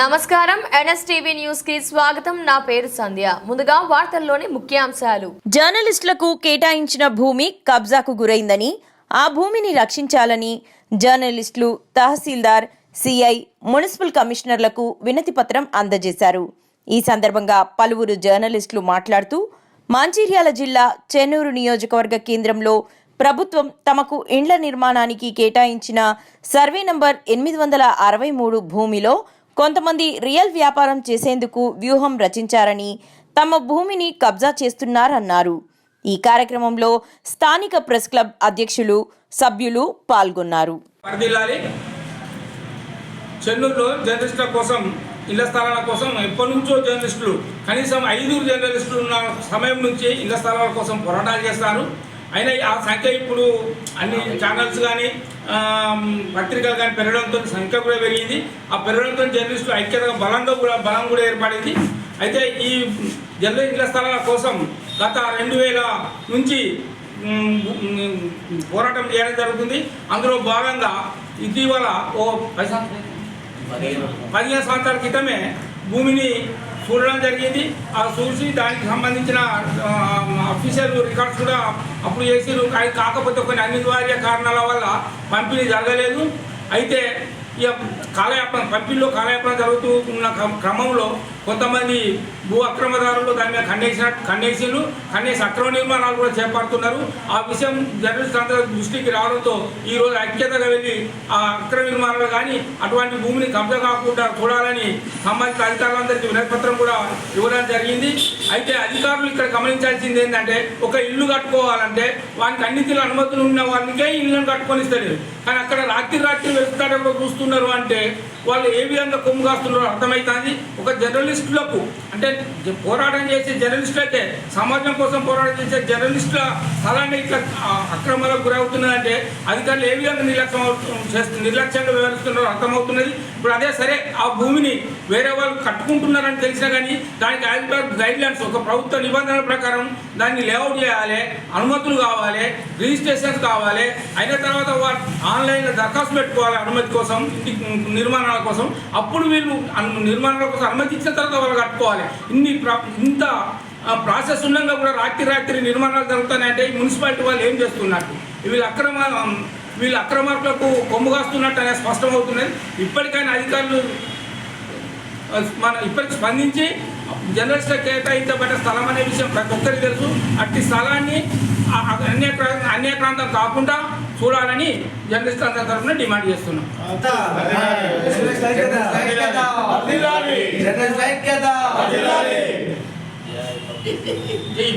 నమస్కారం. ఎన్ఎస్టీవీ న్యూస్కి స్వాగతం. నా పేరు సంధ్య. ముందుగా వార్తల్లోని ముఖ్యాంశాలు. జర్నలిస్టులకు కేటాయించిన భూమి కబ్జాకు గురైందని ఆ భూమిని రక్షించాలని జర్నలిస్టులు తహసీల్దార్ సిఐ మున్సిపల్ కమిషనర్లకు వినతి పత్రం అందజేశారు. ఈ సందర్భంగా పలువురు జర్నలిస్టులు మాట్లాడుతూ మంచిర్యాల జిల్లా చెన్నూరు నియోజకవర్గ కేంద్రంలో ప్రభుత్వం తమకు ఇండ్ల నిర్మాణానికి కేటాయించిన సర్వే నంబర్ ఎనిమిది వందల అరవై మూడు భూమిలో కొంతమంది రియల్ వ్యాపారం చేసేందుకు వ్యూహం రచించారని తమ భూమిని కబ్జా చేస్తున్నారన్నారు. ఈ కార్యక్రమంలో స్థానిక ప్రెస్ క్లబ్ అధ్యక్షులు సభ్యులు పాల్గొన్నారు. చెన్నూరులో జర్నలిస్టుల కోసం ఇళ్ళ స్థలాల కోసం ఎప్పటి నుంచో జర్నలిస్టులు కనీసం ఐదుగురు జర్నలిస్టులు ఉన్న సమయం నుంచి ఇళ్ళ స్థలాల కోసం పోరాటాలు చేస్తారు. అయినా ఆ సంఖ్య ఇప్పుడు అన్ని ఛానల్స్ కానీ పత్రికలు కానీ పెరగడంతో సంఖ్య కూడా పెరిగింది. ఆ పెరగడంతో జర్నలిస్టులు ఐక్యతగా బలంగా కూడా బలం కూడా ఏర్పడింది. అయితే ఈ జర్నలిస్ట్ ఇళ్ళ స్థలాల కోసం గత రెండు వేల నుంచి పోరాటం చేయడం జరుగుతుంది. అందులో భాగంగా ఇటీవల ఓ పదిహేను సంవత్సరాల క్రితమే భూమిని చూడడం జరిగింది. ఆ చూసి దానికి సంబంధించిన అఫీషియల్ రికార్డ్స్ కూడా అప్పుడు చేసిరు కానీ కాకపోతే కొన్ని అనివార్య కారణాల వల్ల పంపిణీ జరగలేదు. అయితే ఇక కాలయాపన పంపిణీలో కాలయాపన జరుగుతూ ఉన్న క్రమంలో కొంతమంది భూ అక్రమదారులు దాని మీద ఖండేసిన ఖండేసిలు ఖండేసి అక్రమ నిర్మాణాలు కూడా చేపడుతున్నారు. ఆ విషయం జర్నలిస్ట్ అందరూ దృష్టికి రావడంతో ఈ రోజు ఐక్యతగా వెళ్ళి ఆ అక్రమ నిర్మాణాలు కానీ అటువంటి భూమిని కబ్జా కాకుండా చూడాలని సంబంధిత అధికారులందరికీ వినతిపత్రం కూడా ఇవ్వడం జరిగింది. అయితే అధికారులు ఇక్కడ గమనించాల్సింది ఏంటంటే ఒక ఇల్లు కట్టుకోవాలంటే వానికి అన్నిటిలో అనుమతులు ఉన్న వారికే ఇల్లును కట్టుకొని ఇస్తారు కానీ అక్కడ రాత్రి రాత్రి వెళ్తాడో చూస్తున్నారు అంటే వాళ్ళు ఏ విధంగా కొమ్ము కాస్తున్నారో అర్థమవుతుంది ఒక జర్నలిస్టులకు అంటే పోరాటం చేసే జర్నలిస్టులకే సమాజం కోసం పోరాటం చేసే జర్నలిస్టుల స్థలాన్ని ఇట్లా అక్రమాలకు గురవుతున్నదంటే అధికారులు ఏ విధంగా నిర్లక్ష్యం చేస్తు నిర్లక్ష్యంగా వ్యవహరిస్తున్నారో అర్థమవుతున్నది. ఇప్పుడు అదే సరే ఆ భూమిని వేరే వాళ్ళు కట్టుకుంటున్నారని తెలిసినా కానీ దానికి గైడ్లైన్స్ గైడ్ లైన్స్ ఒక ప్రభుత్వ నిబంధనల ప్రకారం దాన్ని లేఅవుట్ చేయాలి అనుమతులు కావాలి రిజిస్ట్రేషన్స్ కావాలి అయిన తర్వాత వారు ఆన్లైన్లో దరఖాస్తు పెట్టుకోవాలి అనుమతి కోసం ఇంటి నిర్మాణాల కోసం. అప్పుడు వీళ్ళు నిర్మాణాల కోసం అనుమతి ఇచ్చిన తర్వాత వాళ్ళు కట్టుకోవాలి. ఇన్ని ఇంత ప్రాసెస్ ఉండగా కూడా రాత్రి రాత్రి నిర్మాణాలు జరుగుతున్నాయంటే మున్సిపాలిటీ వాళ్ళు ఏం చేస్తున్నట్టు వీళ్ళు అక్రమ వీళ్ళు అక్రమార్కులకు కొమ్ము కాస్తున్నట్టు అనేది స్పష్టమవుతున్నది. ఇప్పటికైనా అధికారులు మన ఇప్పటికి స్పందించి జర్నలిస్టులకు కేటాయించబడ్డ స్థలం అనే విషయం ప్రతి ఒక్కరికి తెలుసు. అట్టి స్థలాన్ని అన్య అన్య ప్రాంతం కాకుండా చూడాలని జర్నలిస్టుల అందరి తరఫున డిమాండ్ చేస్తున్నాం. జై